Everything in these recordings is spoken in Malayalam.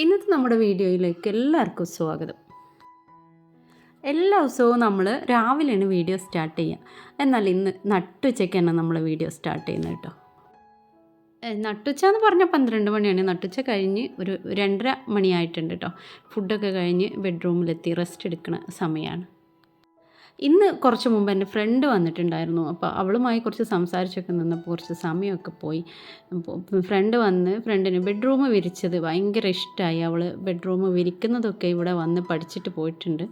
ഇന്നത്തെ നമ്മുടെ വീഡിയോയിലേക്ക് എല്ലാവർക്കും സ്വാഗതം. എല്ലാ ദിവസവും നമ്മൾ രാവിലെയാണ് വീഡിയോ സ്റ്റാർട്ട് ചെയ്യുക. എന്നാൽ ഇന്ന് നട്ടുച്ചയ്ക്കാണ് നമ്മൾ വീഡിയോ സ്റ്റാർട്ട് ചെയ്യുന്നത് കേട്ടോ. നട്ടുച്ച എന്ന് പറഞ്ഞാൽ പന്ത്രണ്ട് മണിയാണ്. നട്ടുച്ച കഴിഞ്ഞ് ഒരു രണ്ടര മണിയായിട്ടുണ്ട് കേട്ടോ. ഫുഡൊക്കെ കഴിഞ്ഞ് ബെഡ്റൂമിലെത്തി റെസ്റ്റ് എടുക്കുന്ന സമയമാണ്. ഇന്ന് കുറച്ച് മുമ്പ് എന്റെ ഫ്രണ്ട് വന്നിട്ടുണ്ടായിരുന്നു. അപ്പോൾ അവളുമായി കുറച്ച് സംസാരിച്ചൊക്കെ നിന്നപ്പോൾ കുറച്ച് സമയമൊക്കെ പോയി. ഫ്രണ്ട് വന്ന് ഫ്രണ്ടിന് ബെഡ്റൂം വിരിച്ചത് ഭയങ്കര ഇഷ്ടമായി. അവൾ ബെഡ്റൂം വിരിക്കുന്നതൊക്കെ ഇവിടെ വന്ന് പഠിച്ചിട്ട് പോയിട്ടുണ്ട്.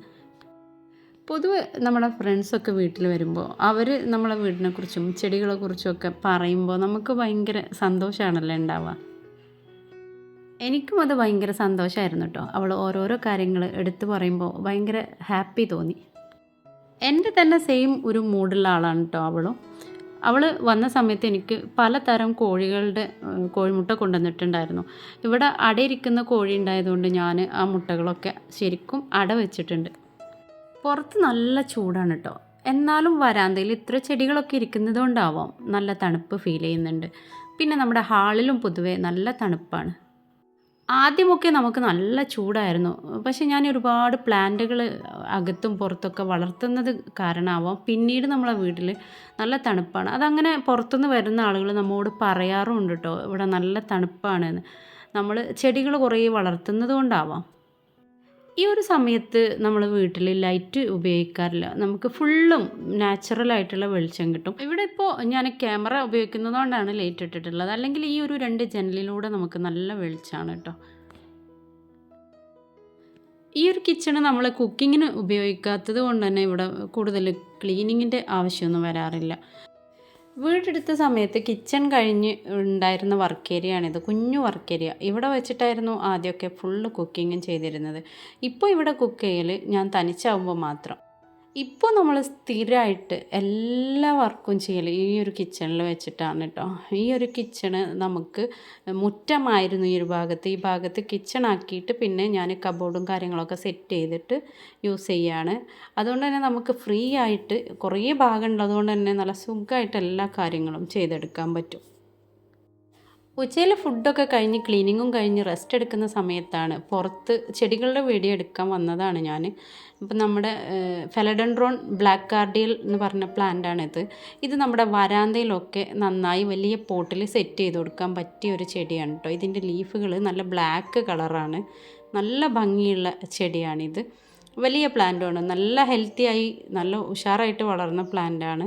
പൊതുവെ നമ്മുടെ ഫ്രണ്ട്സൊക്കെ വീട്ടിൽ വരുമ്പോൾ അവർ നമ്മളെ വീടിനെക്കുറിച്ചും ചെടികളെക്കുറിച്ചും ഒക്കെ പറയുമ്പോൾ നമുക്ക് ഭയങ്കര സന്തോഷമാണല്ലോ ഉണ്ടാവുക? എനിക്കും അത് ഭയങ്കര സന്തോഷമായിരുന്നു കേട്ടോ. അവൾ ഓരോരോ കാര്യങ്ങൾ എടുത്തു പറയുമ്പോൾ ഭയങ്കര ഹാപ്പി തോന്നി. എന്റെ തന്നെ സെയിം ഒരു മൂഡുള്ള ആളാണ് കേട്ടോ അവളും. അവൾ വന്ന സമയത്ത് എനിക്ക് പലതരം കോഴികളുടെ കോഴിമുട്ട കൊണ്ടുവന്നിട്ടുണ്ടായിരുന്നു. ഇവിടെ അടയിരിക്കുന്ന കോഴി ഉണ്ടായതുകൊണ്ട് ഞാൻ ആ മുട്ടകളൊക്കെ ശരിക്കും അട വെച്ചിട്ടുണ്ട്. പുറത്ത് നല്ല ചൂടാണ് കേട്ടോ എന്നാലും വരാന്തയിൽ ഇത്ര ചെടികളൊക്കെ ഇരിക്കുന്നത് കൊണ്ടാവാം നല്ല തണുപ്പ് ഫീൽ ചെയ്യുന്നുണ്ട്. പിന്നെ നമ്മുടെ ഹാളിലും പൊതുവേ നല്ല തണുപ്പാണ്. ആദ്യമൊക്കെ നമുക്ക് നല്ല ചൂടായിരുന്നു. പക്ഷെ ഞാൻ ഒരുപാട് പ്ലാന്റുകൾ അകത്തും പുറത്തൊക്കെ വളർത്തുന്നത് കാരണമാവാം. പിന്നീട് നമ്മളെ വീട്ടിൽ നല്ല തണുപ്പാണ്. അതങ്ങനെ പുറത്തുനിന്ന് വരുന്ന ആളുകൾ നമ്മോട് പറയാറുമുണ്ട് കേട്ടോ ഇവിടെ നല്ല തണുപ്പാണെന്ന്. നമ്മൾ ചെടികൾ കുറേ വളർത്തുന്നത് കൊണ്ടാവാം. ഈ ഒരു സമയത്ത് നമ്മൾ വീട്ടിൽ ലൈറ്റ് ഉപയോഗിക്കാറില്ല. നമുക്ക് ഫുള്ളും നാച്ചുറൽ ആയിട്ടുള്ള വെളിച്ചം കിട്ടും. ഇവിടെ ഇപ്പോൾ ഞാൻ ക്യാമറ ഉപയോഗിക്കുന്നതുകൊണ്ടാണ് ലൈറ്റ് ഇട്ടിട്ടുള്ളത്. അല്ലെങ്കിൽ ഈ ഒരു രണ്ട് ജനലിലൂടെ നമുക്ക് നല്ല വെളിച്ചമാണ് കേട്ടോ. ഈ ഒരു കിച്ചണ് നമ്മൾ കുക്കിങ്ങിന് ഉപയോഗിക്കാത്തത് കൊണ്ട് തന്നെ ഇവിടെ കൂടുതൽ ക്ലീനിങ്ങിന്റെ ആവശ്യമൊന്നും വരാറില്ല. വീടെടുത്ത സമയത്ത് കിച്ചൺ കഴിഞ്ഞ് ഉണ്ടായിരുന്ന വർക്ക് ഏരിയ ആണിത്. കുഞ്ഞു വർക്ക് ഏരിയ ഇവിടെ വെച്ചിട്ടായിരുന്നു ആദ്യമൊക്കെ ഫുള്ള് കുക്കിങ്ങും ചെയ്തിരുന്നത്. ഇപ്പോൾ ഇവിടെ കുക്ക് ചെയ്യൽ ഞാൻ തനിച്ചാവുമ്പോൾ മാത്രം. ഇപ്പോൾ നമ്മൾ സ്ഥിരമായിട്ട് എല്ലാ വർക്കും ചെയ്യൽ ഈ ഒരു കിച്ചണിൽ വെച്ചിട്ടാണ് കേട്ടോ ഈ ഒരു കിച്ചണ് നമുക്ക് മുറ്റമായിരുന്നു ഈ ഒരു ഭാഗത്ത്. ഈ ഭാഗത്ത് കിച്ചൺ ആക്കിയിട്ട് പിന്നെ ഞാൻ കബോർഡും കാര്യങ്ങളൊക്കെ സെറ്റ് ചെയ്തിട്ട് യൂസ് ചെയ്യാണ്. അതുകൊണ്ട് തന്നെ നമുക്ക് ഫ്രീ ആയിട്ട് കുറേ ഭാഗം ഉള്ളതുകൊണ്ട് തന്നെ നല്ല സുഖമായിട്ട് എല്ലാ കാര്യങ്ങളും ചെയ്തെടുക്കാൻ പറ്റും. ഉച്ചയിൽ ഫുഡൊക്കെ കഴിഞ്ഞ് ക്ലീനിങ്ങും കഴിഞ്ഞ് റെസ്റ്റ് എടുക്കുന്ന സമയത്താണ് പുറത്ത് ചെടികളുടെ വീഡിയോ എടുക്കാൻ വന്നതാണ് ഞാൻ. ഇപ്പം നമ്മുടെ ഫെലഡൻഡ്രോൺ ബ്ലാക്ക് കാർഡിയൽ എന്ന് പറഞ്ഞ പ്ലാന്റാണിത് ഇത് നമ്മുടെ വരാന്തയിലൊക്കെ നന്നായി വലിയ പോട്ടിൽ സെറ്റ് ചെയ്ത് കൊടുക്കാൻ പറ്റിയ ഒരു ചെടിയാണ് കേട്ടോ ഇതിന്റെ ലീഫുകൾ നല്ല ബ്ലാക്ക് കളറാണ്. നല്ല ഭംഗിയുള്ള ചെടിയാണിത്. വലിയ പ്ലാന്റുമാണ് നല്ല ഹെൽത്തിയായി നല്ല ഉഷാറായിട്ട് വളർന്ന പ്ലാന്റാണ്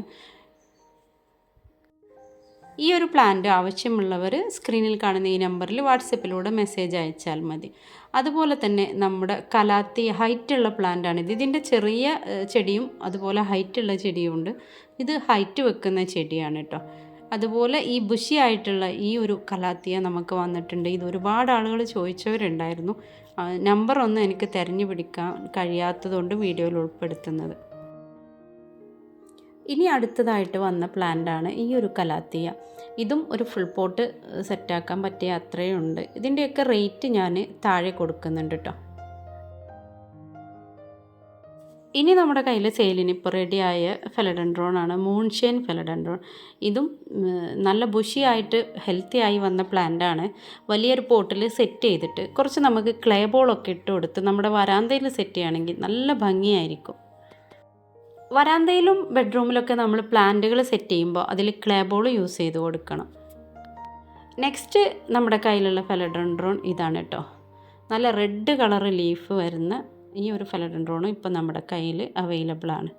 ഈ ഒരു പ്ലാന്റ് ആവശ്യമുള്ളവർ സ്ക്രീനിൽ കാണുന്ന ഈ നമ്പറിൽ വാട്സപ്പിലൂടെ മെസ്സേജ് അയച്ചാൽ മതി. അതുപോലെ തന്നെ നമ്മുടെ കലാത്തി ഹൈറ്റുള്ള പ്ലാന്റാണിത് ഇതിന്റെ ചെറിയ ചെടിയും അതുപോലെ ഹൈറ്റുള്ള ചെടിയും ഉണ്ട്. ഇത് ഹൈറ്റ് വെക്കുന്ന ചെടിയാണ് കേട്ടോ അതുപോലെ ഈ ബുഷി ആയിട്ടുള്ള ഈ ഒരു കലാത്തിയ നമുക്ക് വന്നിട്ടുണ്ട്. ഇത് ഒരുപാട് ആളുകൾ ചോദിച്ചവരുണ്ടായിരുന്നു. നമ്പറൊന്നും എനിക്ക് തിരഞ്ഞു പിടിക്കാൻ കഴിയാത്തതുകൊണ്ട് വീഡിയോയിൽ ഉൾപ്പെടുത്തുന്നത്. ഇനി അടുത്തതായിട്ട് വന്ന പ്ലാന്റാണ് ഈ ഒരു കലാത്തിയ. ഇതും ഒരു ഫുൾ പോട്ട് സെറ്റാക്കാൻ പറ്റിയ അത്രയും ഉണ്ട് ഇതിന്റെയൊക്കെ റേറ്റ് ഞാൻ താഴെ കൊടുക്കുന്നുണ്ട് കേട്ടോ ഇനി നമ്മുടെ കയ്യിൽ സെയിലിന് ഇപ്പോൾ റെഡിയായ ഫെലഡൻഡ്രോൺ ആണ്. മൂൺഷെയിൻ ഫെലഡൻഡ്രോൺ ഇതും നല്ല ബുഷിയായിട്ട് ഹെൽത്തി ആയി വന്ന പ്ലാന്റ് ആണ്. വലിയൊരു പോട്ടിൽ സെറ്റ് ചെയ്തിട്ട് കുറച്ച് നമുക്ക് ക്ലേ ബോളൊക്കെ ഇട്ട് കൊടുത്ത് നമ്മുടെ വരാന്തയിൽ സെറ്റ് ചെയ്യുകയാണെങ്കിൽ നല്ല ഭംഗിയായിരിക്കും. വരാന്തയിലും ബെഡ്റൂമിലൊക്കെ നമ്മൾ പ്ലാന്റുകൾ സെറ്റ് ചെയ്യുമ്പോൾ അതിൽ ക്ലേ ബോൾ യൂസ് ചെയ്ത് കൊടുക്കണം. നെക്സ്റ്റ് നമ്മുടെ കയ്യിലുള്ള ഫെലഡൻഡ്രോൺ ഇതാണ് കേട്ടോ നല്ല റെഡ് കളർ ലീഫ് വരുന്ന ഈ ഒരു ഫെലഡൻഡ്രോണും ഇപ്പം നമ്മുടെ കയ്യിൽ അവൈലബിൾ ആണ്.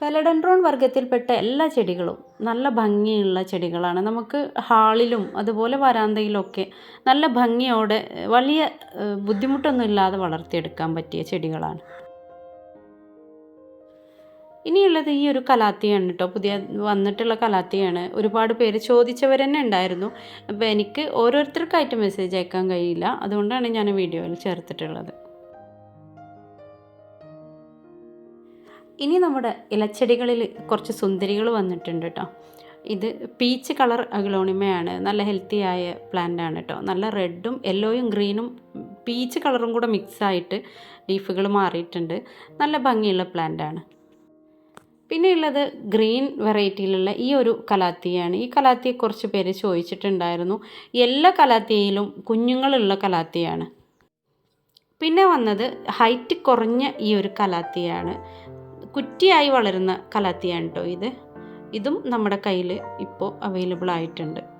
ഫെലഡൻഡ്രോൺ വർഗത്തിൽപ്പെട്ട എല്ലാ ചെടികളും നല്ല ഭംഗിയുള്ള ചെടികളാണ്. നമുക്ക് ഹാളിലും അതുപോലെ വരാന്തയിലൊക്കെ നല്ല ഭംഗിയോടെ വലിയ ബുദ്ധിമുട്ടൊന്നും ഇല്ലാതെ വളർത്തിയെടുക്കാൻ പറ്റിയ ചെടികളാണ്. ഇനിയുള്ളത് ഈ ഒരു കലാത്തിയാണ് കേട്ടോ പുതിയ വന്നിട്ടുള്ള കലാത്തിയാണ്. ഒരുപാട് പേര് ചോദിച്ചവർ തന്നെ ഉണ്ടായിരുന്നു. അപ്പോൾ എനിക്ക് ഓരോരുത്തർക്കായിട്ട് മെസ്സേജ് അയക്കാൻ കഴിയില്ല. അതുകൊണ്ടാണ് ഞാൻ വീഡിയോയിൽ ചേർത്തിട്ടുള്ളത്. ഇനി നമ്മുടെ ഇലച്ചെടികളിൽ കുറച്ച് സുന്ദരികൾ വന്നിട്ടുണ്ട് കേട്ടോ ഇത് പീച്ച് കളർ അഗ്ലോണിമയാണ്. നല്ല ഹെൽത്തി ആയ പ്ലാന്റ് ആണ് കേട്ടോ നല്ല റെഡും യെല്ലോയും ഗ്രീനും പീച്ച് കളറും കൂടെ മിക്സായിട്ട് ലീഫുകൾ മാറിയിട്ടുണ്ട്. നല്ല ഭംഗിയുള്ള പ്ലാന്റ് ആണ്. പിന്നെ ഉള്ളത് ഗ്രീൻ വെറൈറ്റിയിലുള്ള ഈ ഒരു കലാത്തിയാണ്. ഈ കലാത്തിയെ കുറച്ച് പേര് ചോദിച്ചിട്ടുണ്ടായിരുന്നു. എല്ലാ കലാത്തിയയിലും കുഞ്ഞുങ്ങളുള്ള കലാത്തിയാണ്. പിന്നെ വന്നത് ഹൈറ്റ് കുറഞ്ഞ ഈ ഒരു കലാത്തിയാണ്. കുറ്റിയായി വളരുന്ന കലാത്തിയാണ് കേട്ടോ ഇത്. ഇതും നമ്മുടെ കയ്യിൽ ഇപ്പോൾ അവൈലബിൾ ആയിട്ടുണ്ട്.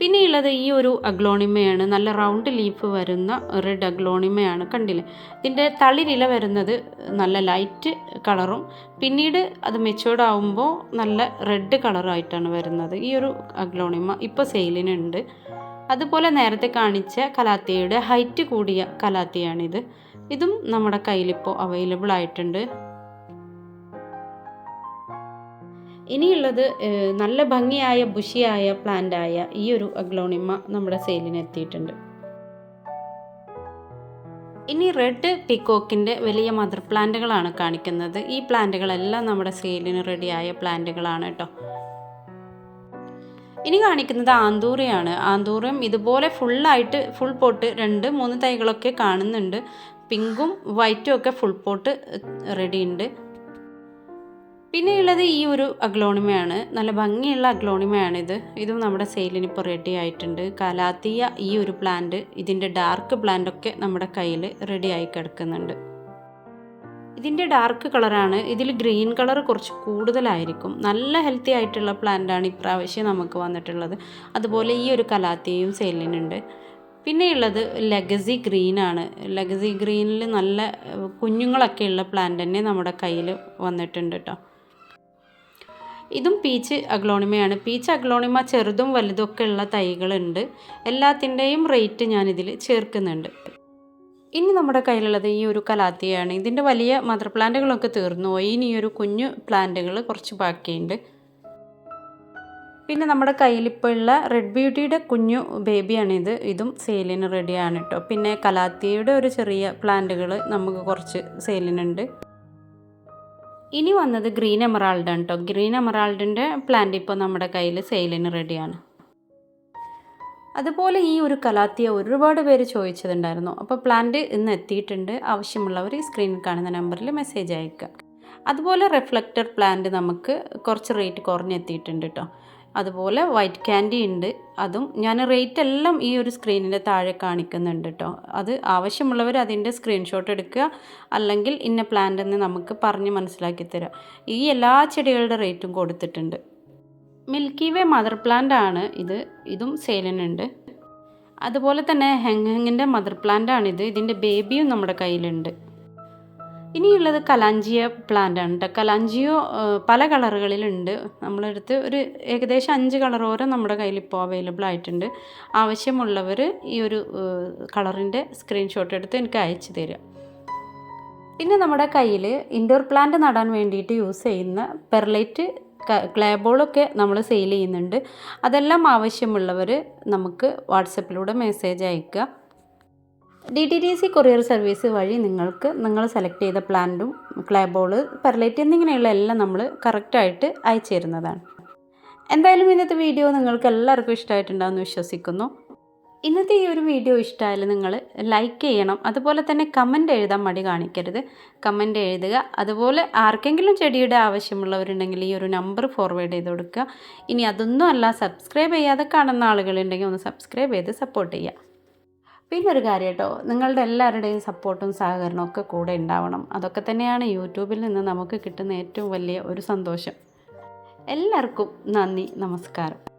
പിന്നെ ഉള്ളത് ഈ ഒരു അഗ്ലോണിമയാണ്. നല്ല റൗണ്ട് ലീഫ് വരുന്ന റെഡ് അഗ്ലോണിമയാണ്. കണ്ടില്ലേ? ഇതിന്റെ തളിരില വരുന്നത് നല്ല ലൈറ്റ് കളറും പിന്നീട് അത് മെച്ചുവേർഡ് ആവുമ്പോൾ നല്ല റെഡ് കളറായിട്ടാണ് വരുന്നത് ഈ ഒരു അഗ്ലോണിമ. ഇപ്പോൾ സെയിലിനുണ്ട് അതുപോലെ നേരത്തെ കാണിച്ച കലാത്തിയയുടെ ഹൈറ്റ് കൂടിയ കലാത്തിയാണിത്. ഇതും നമ്മുടെ കയ്യിലിപ്പോൾ അവൈലബിൾ ആയിട്ടുണ്ട്. ഇനിയുള്ളത് നല്ല ഭംഗിയായ ബുഷിയായ പ്ലാന്റായ ഈ ഒരു അഗ്ലോണിമ നമ്മുടെ സെയിലിന് എത്തിയിട്ടുണ്ട്. ഇനി റെഡ് പിക്കോക്കിന്റെ വലിയ മദർ പ്ലാന്റുകളാണ് കാണിക്കുന്നത്. ഈ പ്ലാന്റുകളെല്ലാം നമ്മുടെ സെയിലിന് റെഡിയായ പ്ലാന്റുകളാണ് കേട്ടോ. ഇനി കാണിക്കുന്നത് ആന്തൂറിയാണ്. ആന്തൂറിയം ഇതുപോലെ ഫുള്ളായിട്ട് ഫുൾ പോട്ട് രണ്ട് മൂന്ന് തൈകളൊക്കെ കാണുന്നുണ്ട്. പിങ്കും വൈറ്റും ഒക്കെ ഫുൾ പോട്ട് റെഡി ഉണ്ട് പിന്നെയുള്ളത് ഈ ഒരു അഗ്ലോണിമയാണ്. നല്ല ഭംഗിയുള്ള അഗ്ലോണിമയാണിത്. ഇതും നമ്മുടെ സെയിലിന് ഇപ്പോൾ റെഡി ആയിട്ടുണ്ട്. കലാത്തിയ ഈ ഒരു പ്ലാന്റ് ഇതിന്റെ ഡാർക്ക് പ്ലാന്റ് ഒക്കെ നമ്മുടെ കയ്യിൽ റെഡി ആയി കിടക്കുന്നുണ്ട്. ഇതിന്റെ ഡാർക്ക് കളറാണ് ഇതിൽ ഗ്രീൻ കളർ കുറച്ച് കൂടുതലായിരിക്കും. നല്ല ഹെൽത്തി ആയിട്ടുള്ള പ്ലാന്റാണ് ഇപ്രാവശ്യം നമുക്ക് വന്നിട്ടുള്ളത്. അതുപോലെ ഈ ഒരു കലാത്തിയും സെയിലിനുണ്ട്. പിന്നെയുള്ളത് ലെഗസി ഗ്രീനാണ് ലെഗസി ഗ്രീനിൽ നല്ല കുഞ്ഞുങ്ങളൊക്കെയുള്ള പ്ലാന്റ് തന്നെ നമ്മുടെ കയ്യിൽ വന്നിട്ടുണ്ട് കേട്ടോ ഇതും പീച്ച് അഗ്ലോണിമയാണ്. പീച്ച് അഗ്ലോണിമ ചെറുതും വലുതും ഒക്കെ ഉള്ള തൈകളുണ്ട്. എല്ലാത്തിന്റെയും റേറ്റ് ഞാനിതിൽ ചേർക്കുന്നുണ്ട്. ഇനി നമ്മുടെ കയ്യിലുള്ളത് ഈ ഒരു കലാത്തിയാണ്. ഇതിന്റെ വലിയ മദർ പ്ലാന്റുകളൊക്കെ തീർന്നു പോയി. ഇനി ഒരു കുഞ്ഞു പ്ലാന്റുകൾ കുറച്ച് ബാക്കിയുണ്ട്. പിന്നെ നമ്മുടെ കയ്യിലിപ്പോൾ ഉള്ള റെഡ് ബ്യൂട്ടിയുടെ കുഞ്ഞു ബേബിയാണിത് ഇതും. സെയിലിന് റെഡിയാണ് കേട്ടോ പിന്നെ കലാത്തിയുടെ ഒരു ചെറിയ പ്ലാന്റുകൾ നമുക്ക് കുറച്ച് സെയിലിനുണ്ട് ഇനി വന്നത് ഗ്രീൻ എമറാൾഡ് ആണ് കേട്ടോ ഗ്രീൻ എമറാൾഡിന്റെ പ്ലാന്റ് ഇപ്പോൾ നമ്മുടെ കയ്യിൽ സെയിലിന് റെഡിയാണ് അതുപോലെ ഈ ഒരു കലാത്തിയ ഒരുപാട് പേര് ചോദിച്ചിട്ടുണ്ടായിരുന്നു അപ്പോൾ പ്ലാന്റ് ഇന്ന് എത്തിയിട്ടുണ്ട്. ആവശ്യമുള്ളവർ ഈ സ്ക്രീനിൽ കാണുന്ന നമ്പറിൽ മെസ്സേജ് അയക്കുക അതുപോലെ റിഫ്ലക്റ്റർ പ്ലാന്റ് നമുക്ക് കുറച്ച് റേറ്റ് കുറഞ്ഞെത്തിയിട്ടുണ്ട് കേട്ടോ അതുപോലെ വൈറ്റ് ക്യാൻഡി ഉണ്ട്. അതും ഞാൻ റേറ്റ് എല്ലാം ഈ ഒരു സ്ക്രീനിന്റെ താഴെ കാണിക്കുന്നുണ്ട് കേട്ടോ അത് ആവശ്യമുള്ളവർ അതിന്റെ സ്ക്രീൻഷോട്ട് എടുക്കുക. അല്ലെങ്കിൽ ഇന്ന പ്ലാന്റ് എന്ന് നമുക്ക് പറഞ്ഞ് മനസ്സിലാക്കി തരാം. ഈ എല്ലാ ചെടികളുടെ റേറ്റും കൊടുത്തിട്ടുണ്ട്. മിൽക്കി വേ മദർ പ്ലാന്റ് ആണ് ഇത്. ഇതും സെയിലിനുണ്ട് അതുപോലെ തന്നെ ഹെങ് ഹെങ്ങിന്റെ മദർ പ്ലാന്റ് ആണിത് ഇതിന്റെ ബേബിയും നമ്മുടെ കയ്യിലുണ്ട്. ഇനിയുള്ളത് കലാഞ്ചിയ പ്ലാന്റ് ആണ് കേട്ടോ കലാഞ്ചിയോ പല കളറുകളിലുണ്ട്. നമ്മളെടുത്ത് ഒരു ഏകദേശം അഞ്ച് കളറോരം നമ്മുടെ കയ്യിൽ ഇപ്പോൾ അവൈലബിൾ ആയിട്ടുണ്ട്. ആവശ്യമുള്ളവർ ഈ ഒരു കളറിന്റെ സ്ക്രീൻഷോട്ട് എടുത്ത് എനിക്ക് അയച്ചു തരിക. പിന്നെ നമ്മുടെ കയ്യിൽ ഇൻഡോർ പ്ലാന്റ് നടാൻ വേണ്ടിയിട്ട് യൂസ് ചെയ്യുന്ന പെർലൈറ്റ് ക്ലാബോളൊക്കെ നമ്മൾ സെയിൽ ചെയ്യുന്നുണ്ട്. അതെല്ലാം ആവശ്യമുള്ളവർ നമുക്ക് വാട്സപ്പിലൂടെ മെസ്സേജ് അയക്കുക D T T C courier service വഴി നിങ്ങൾക്ക് നിങ്ങൾ സെലക്ട് ചെയ്ത പ്ലാന്റും ക്ലാബോൾ പെർലൈറ്റ് എന്നിങ്ങനെയുള്ള എല്ലാം നമ്മൾ കറക്റ്റായിട്ട് അയച്ചു തരുന്നതാണ് എന്തായാലും ഇന്നത്തെ വീഡിയോ നിങ്ങൾക്ക് എല്ലാവർക്കും ഇഷ്ടമായിട്ടുണ്ടാകുമെന്ന് വിശ്വസിക്കുന്നു. ഇന്നത്തെ ഈ ഒരു വീഡിയോ ഇഷ്ടമായാലും നിങ്ങൾ ലൈക്ക് ചെയ്യണം. അതുപോലെ തന്നെ കമന്റ് എഴുതാൻ മടി കാണിക്കരുത്. കമന്റ് എഴുതുക. അതുപോലെ ആർക്കെങ്കിലും ചെടിയുടെ ആവശ്യമുള്ളവരുണ്ടെങ്കിൽ ഈ ഒരു നമ്പർ ഫോർവേഡ് ചെയ്ത് കൊടുക്കുക. ഇനി അതൊന്നും അല്ല സബ്സ്ക്രൈബ് ചെയ്യാതെ കാണുന്ന ആളുകളുണ്ടെങ്കിൽ ഒന്ന് സബ്സ്ക്രൈബ് ചെയ്ത് സപ്പോർട്ട് ചെയ്യുക. പിന്നെ ഒരു കാര്യം കേട്ടോ നിങ്ങളുടെ എല്ലാവരുടെയും സപ്പോർട്ടും സഹകരണവും ഒക്കെ കൂടെ ഉണ്ടാവണം. അതൊക്കെ തന്നെയാണ് യൂട്യൂബിൽ നിന്ന് നമുക്ക് കിട്ടുന്ന ഏറ്റവും വലിയ ഒരു സന്തോഷം. എല്ലാവർക്കും നന്ദി നമസ്കാരം.